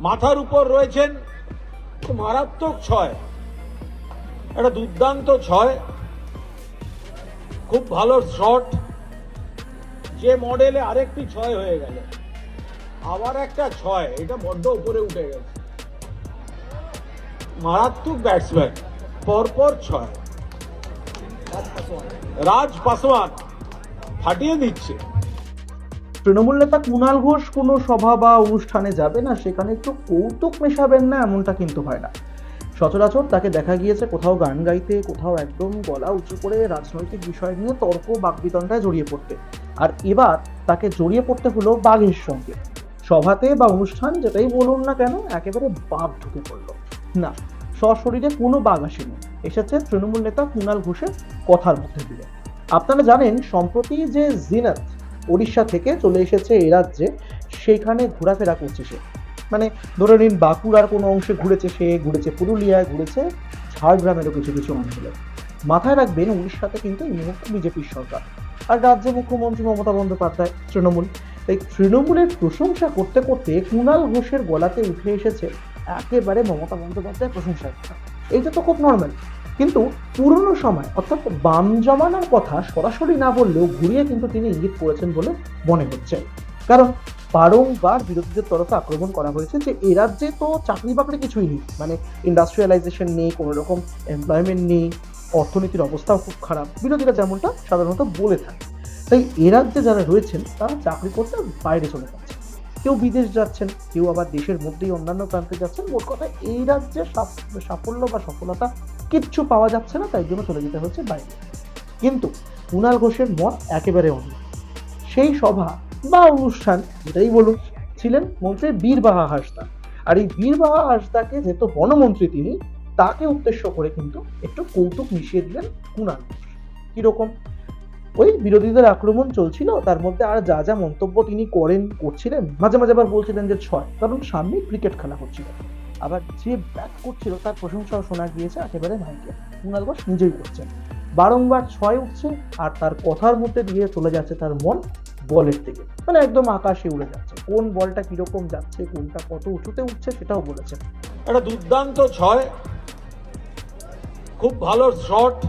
মাথার উপর রয়েছেন মারাত্মক ছয়। একটা দুর্দান্ত ছয়। খুব ভালো শট। যে মডেলে আরেকটি ছয় হয়ে গেল। আবার একটা ছয়। এটা বড্ড উপরে উঠে গেছে। মারাত্মক ব্যাটসম্যান পরপর ছয়। রাজ পাসওয়ান। ফাটিয়ে দিচ্ছে। তৃণমূল নেতা কুণাল ঘোষ কোনো সভা বা অনুষ্ঠানে যাবে না, সেখানে একটু কৌতুক মেশাবেন না, এমনটা কিন্তু হয় না। সচরাচর তাকে দেখা গিয়েছে কোথাও গান গাইতে, কোথাও একদম গলা উঁচু করে রাজনৈতিক বিষয় নিয়ে তর্ক, বাকবিতণ্ডায় জড়িয়ে পড়তে। আর এবার তাকে জড়িয়ে পড়তে হলো বাঘের সঙ্গে। সভাতে বা অনুষ্ঠান যেটাই বলুন না কেন, একেবারে বাঘ ঢুকে পড়ল। না, সশরীরে কোনো বাঘ আসেনি। এসেছে তৃণমূল নেতা কুণাল ঘোষের কথার মধ্যে দিয়ে। আপনারা জানেন, সম্প্রতি যে জিনাত উড়িষ্যা থেকে চলে এসেছে এ রাজ্যে সেখানে ঘোরাফেরা করছে সে। মানে ধরে নিন বাঁকুড়ার কোনো অংশে ঘুরেছে সে, ঘুরেছে পুরুলিয়ায়, ঘুরেছে ঝাড়গ্রামেরও কিছু কিছু অঞ্চলে। মাথায় রাখবেন, উড়িষ্যাতে কিন্তু এই মুহূর্তে বিজেপির সরকার। আর রাজ্যে মুখ্যমন্ত্রী মমতা বন্দ্যোপাধ্যায়, তৃণমূল। তাই তৃণমূলের প্রশংসা করতে করতে কুণাল ঘোষের গলাতে উঠে এসেছে একেবারে মমতা বন্দ্যোপাধ্যায়ের প্রশংসা এইটা তো খুব নর্মাল কিন্তু পুরনো সময়, অর্থাৎ বাম জমানার কথা সরাসরি না বললেও ঘুরিয়ে কিন্তু তিনি ইঙ্গিত করেছেন বলে মনে হচ্ছে। কারণ বারংবার বিরোধীদের তরফে আক্রমণ করা হয়েছে যে এ রাজ্যে তো চাকরি বাকরি কিছুই নেই। মানে ইন্ডাস্ট্রিয়ালাইজেশন নেই, কোনো রকম এমপ্লয়মেন্ট নেই, অর্থনীতির অবস্থাও খুব খারাপ। বিরোধীরা যেমনটা সাধারণত বলে থাকে। তাই এ রাজ্যে যারা রয়েছেন, তারা চাকরি করতে বাইরে চলে যাচ্ছে কেউ বিদেশ যাচ্ছেন, কেউ আবার দেশের মধ্যেই অন্যান্য প্রান্তে যাচ্ছেন। মোট কথা এই রাজ্যে সাফ- সাফল্য বা সফলতা কিচ্ছু পাওয়া যাচ্ছে না, তাই জন্য চলে যেতে হচ্ছে বাইরে। কিন্তু কুণাল ঘোষের মত একেবারে অন্য। সেই সভা বা অনুষ্ঠান যেটাই বলুন, ছিলেন মন্ত্রী বীরবাহা হাসদা। আর এই বীরবাহা হাসদাকে যেহেতু বনমন্ত্রী তিনি, তাকে উদ্দেশ্য করে কিন্তু একটু কৌতুক মিশিয়ে দিলেন কুণাল ঘোষ। কীরকম? ওই বিরোধীদের আক্রমণ চলছিল, তার মধ্যে আর যা যা মন্তব্য তিনি করেন, করছিলেন, মাঝে মাঝে আবার বলছিলেন যে ছয়, কারণ সামনে ক্রিকেট খেলা হচ্ছিল। আবার যে ব্যাট করছিল তার প্রশংসাও শোনা গিয়েছে একেবারে ভাইকে কুণাল ঘোষ নিজেই করছেন। বারংবার ছয় উঠছে আর তার কথার মধ্যে দিয়ে চলে যাচ্ছে তার মন বলের দিকে মানে একদম আকাশে উড়ে যাচ্ছে। কোন বলটা কীরকম যাচ্ছে, কোনটা কত উঁচুতে উঠছে সেটাও বলেছেন। একটা দুর্দান্ত ছয়। খুব ভালো শট।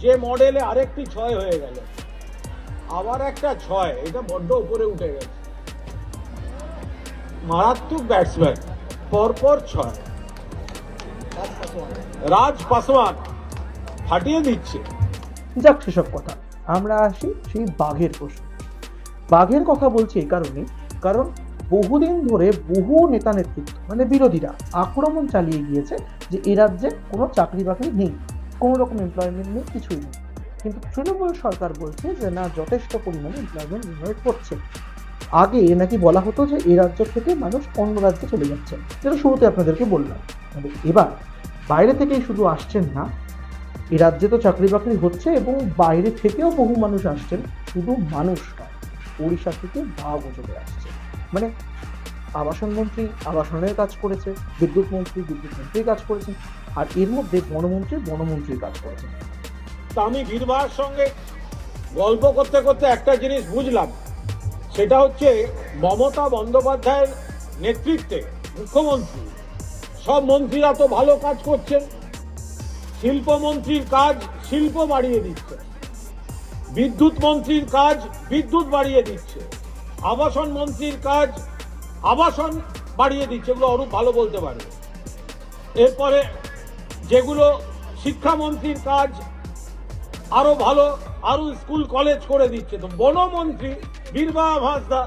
যে মডেলে আরেকটি ছয় হয়ে গেল। আবার একটা ছয়। এটা বড্ড উপরে উঠে গেছে। মারাত্মক ব্যাটসম্যান। পরপর ছয়। রাজ পাসওয়ান ফাটিয়ে দিচ্ছে। যাক সেসব কথা, আমরা আসি সেই বাঘের প্রশ্ন। বাঘের কথা বলছি এই কারণে, কারণ বহুদিন ধরে বহু নেতা নেতৃত্ব মানে বিরোধীরা আক্রমণ চালিয়ে গিয়েছে যে এ রাজ্যে কোনো চাকরি বাকরি নেই, কোনো রকম এমপ্লয়মেন্ট নেই, কিছুই নেই। কিন্তু তৃণমূল সরকার বলছে যে না, যথেষ্ট পরিমাণে এমপ্লয়মেন্ট জেনারেট করছে। আগে নাকি বলা হতো যে এই রাজ্য থেকে মানুষ অন্য রাজ্যে চলে যাচ্ছে। যেটা শুরুতে আপনাদেরকে বললাম। তবে এবার বাইরে থেকেই শুধু আসছেন না, এ রাজ্যে তো চাকরি বাকরি হচ্ছে এবং বাইরে থেকেও বহু মানুষ আসছেন, শুধু মানুষ নয়, ওড়িশা থেকে ভাগ চলে আসছে। মানে আবাসন মন্ত্রী আবাসনের কাজ করেছে, বিদ্যুৎ মন্ত্রী বিদ্যুৎ মন্ত্রীর কাজ করেছেন, আর এর মধ্যে বনমন্ত্রী বনমন্ত্রীর কাজ করেছেন। আমি বীরবাহার সঙ্গে গল্প করতে করতে একটা জিনিস বুঝলাম। সেটা হচ্ছে মমতা বন্দ্যোপাধ্যায়ের নেতৃত্বে মুখ্যমন্ত্রী। সব মন্ত্রীরা তো ভালো কাজ করছেন। শিল্পমন্ত্রীর কাজ শিল্প বাড়িয়ে দিচ্ছে। বিদ্যুৎ মন্ত্রীর কাজ বিদ্যুৎ বাড়িয়ে দিচ্ছে। আবাসন মন্ত্রীর কাজ আবাসন বাড়িয়ে দিচ্ছে এগুলো অরূপ ভালো বলতে পারে। এরপরে যেগুলো শিক্ষামন্ত্রীর কাজ আরও ভালো আরও স্কুল কলেজ করে দিচ্ছে। তো বনমন্ত্রী বীরবাহা হাঁসদা,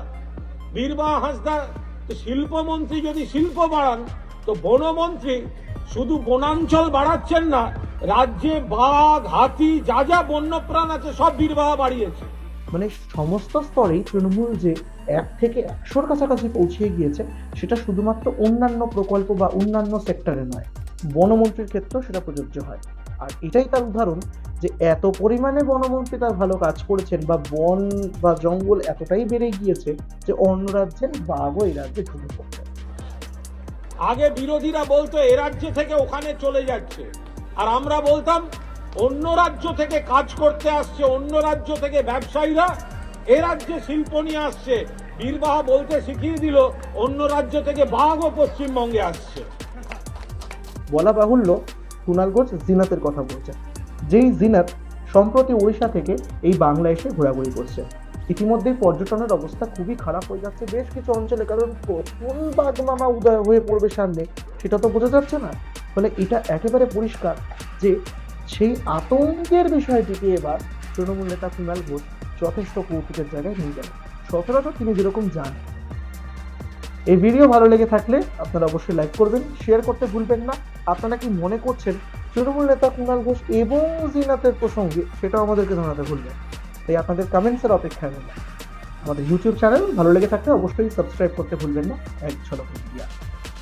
বীরবা হাঁসদা শিল্পমন্ত্রী যদি শিল্প বাড়ান, তো বনমন্ত্রী শুধু বনাঞ্চল বাড়াচ্ছেন না, রাজ্যে বাঘ, হাতি, যা যা বন্যপ্রাণ আছে সব বীরবাহা বাড়িয়েছে। মানে সমস্ত স্তরেই তৃণমূল যে এক থেকে একশোর কাছাকাছি পৌঁছে গিয়েছে, সেটা শুধুমাত্র অন্যান্য প্রকল্প বা অন্যান্য সেক্টরে নয়, বনমন্ত্রীর ক্ষেত্রেও সেটা প্রযোজ্য হয়। আর এটাই তার উদাহরণ যে এত পরিমাণে বনমন্ত্রী তার ভালো কাজ করেছেন বা বন বা জঙ্গল এতটাই বেড়ে গিয়েছে যে অন্য রাজ্যের বাঘও এই রাজ্যে ঢুকে পড়ছে। আগে বিরোধীরা বলতো এ রাজ্য থেকে ওখানে চলে যাচ্ছে। আর আমরা বলতাম অন্য রাজ্য থেকে কাজ করতে আসছে অন্য রাজ্য থেকে ব্যবসায়ীরা এ রাজ্যে শিল্প নিয়ে আসছে। বীরবাহা বলতে শিখিয়ে দিল অন্য রাজ্য থেকে বাঘও পশ্চিমবঙ্গে আসছে। বলা বাহুল্য কুণাল ঘোষ জিনাতের কথা বলছে যেই জিনাত সম্প্রতি ওড়িশা থেকে এই বাংলা এসে ঘোরাঘুরি করছে। ইতিমধ্যেই পর্যটনের অবস্থা খুবই খারাপ হয়ে যাচ্ছে। বেশ কিছু অঞ্চলে, কারণ কখন বাঘ মামা উদয় হয়ে পড়বে সামনে, সেটা তো বোঝা যাচ্ছে না। ফলে এটা একেবারে পরিষ্কার যে সেই আতঙ্কের বিষয়টিকে এবার তৃণমূল নেতা কুণাল ঘোষ যথেষ্ট কৌতুকের জায়গায় নিয়ে গেলেন সচরাচর তিনি যেরকম যান। এই ভিডিও ভালো লেগে থাকলে আপনারা অবশ্যই লাইক করবেন শেয়ার করতে ভুলবেন না। আপনারা কি মনে করছেন তৃণমূল নেতা কুণাল ঘোষ এবং জিনাতের প্রসঙ্গে সেটাও আমাদেরকে জানাতে ভুলবেন তাই আপনাদের কমেন্টসের অপেক্ষায় রইলাম। আমাদের ইউটিউব চ্যানেল ভালো লেগে থাকলে অবশ্যই সাবস্ক্রাইব করতে ভুলবেন না। এক ঝলক ইন্ডিয়া